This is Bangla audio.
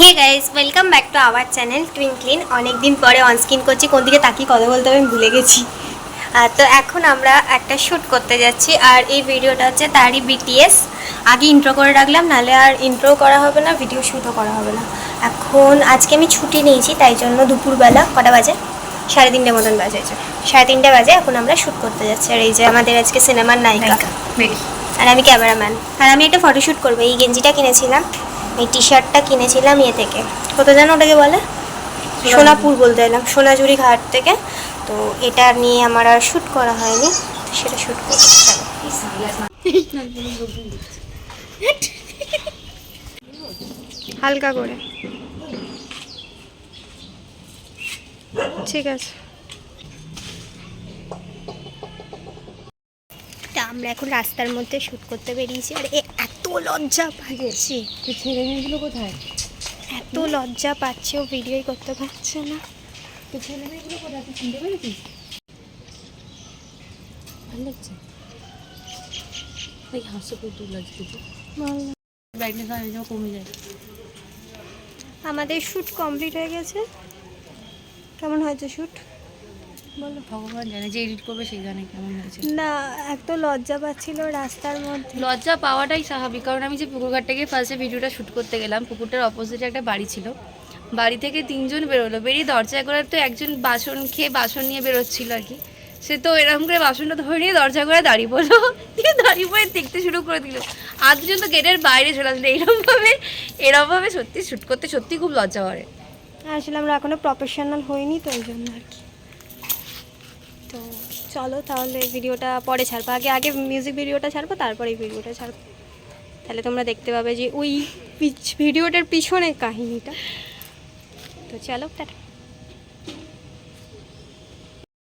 Hey guys welcome back to our channel Twinklin অনেকদিন পরে অনস্ক্রিন করছি কোন দিকে তাকিয়ে কথা বলতে হবে আমি ভুলে গেছি। আর তো এখন আমরা একটা শ্যুট করতে যাচ্ছি আর এই ভিডিওটা হচ্ছে তারই বিটিএস আগে ইন্ট্রো করে রাখলাম নাহলে আর ইন্ট্রো করা হবে না ভিডিও শ্যুটও করা হবে না। এখন আজকে আমি ছুটি নিয়েছি তাই জন্য দুপুরবেলা কটা বাজে? সাড়ে তিনটে মতন বাজে। সাড়ে তিনটে বাজে এখন আমরা শ্যুট করতে যাচ্ছি আর এই যে আমাদের আজকে সিনেমার নায়িকা। আর আমি ক্যামেরাম্যান আর আমি একটা ফটোশ্যুট করব এই গেঞ্জিটা কিনেছিলাম। এই টি শার্টটা কিনেছিলাম ইয়ে থেকে। কত যেন ওটাকে বলে? সোনাপুর বলতে এলাম, সোনাঝুরি ঘাট থেকে। তো এটা নিয়ে আমার আর শ্যুট করা হয়নি সেটা শ্যুট করছি হালকা করে। ঠিক আছে। আমরা এখন রাস্তার মধ্যে শ্যুট করতে বেরিয়েছি আর এত লজ্জা পাচ্ছি। ছেলে মেয়েগুলো কোথায়? এত লজ্জা পাচ্ছে ও ভিডিওই করতে পারছে না। তো ছেলে মেয়েগুলো কোথায়? তুই চিনতে পেরেছিস? ভালো লাগছে? এই হাসো খুব লাগছে। ব্রাইটনেস হয় কমে যায়। আমাদের শ্যুট কমপ্লিট হয়ে গেছে। কেমন হয়েছে শ্যুট বলো ভগবান জানে যে এডিট করবে সেই জানে কেমন হয়েছে। না এত লজ্জা পাচ্ছিল রাস্তার মধ্যে। লজ্জা পাওয়াটাই স্বাভাবিক কারণ আমি যে পুকুরঘাট থেকে ফার্স্টে ভিডিওটা শ্যুট করতে গেলাম পুকুরটার অপোজিটে একটা বাড়ি ছিল। বাড়ি থেকে তিনজন বেরোলো বেরিয়ে দরজা করে তো একজন বাসন খেয়ে বাসন নিয়ে বেরোচ্ছিল আর কি। সে তো এরকম করে বাসনটা ধরে নিয়ে দরজা করে দাঁড়িয়ে পড়ল দিয়ে দাঁড়িয়ে পড়ে দেখতে শুরু করে দিল। আর দুজন তো গেটের বাইরে চলে আসলো এরকমভাবে এরকমভাবে সত্যি শ্যুট করতে সত্যি খুব লজ্জা করে। আসলে আমরা এখনও প্রফেশনাল হইনি তো ওই জন্য আর কি। তো চলো তাহলে ভিডিওটা পরে ছাড়বো। আগে আগে মিউজিক ভিডিওটা ছাড়বো, তারপরে ভিডিওটা ছাড়বো। তাহলে তোমরা দেখতে পাবে যে ওই ভিডিওটার পিছনে কাহিনিটা। তো চলো, টাটা।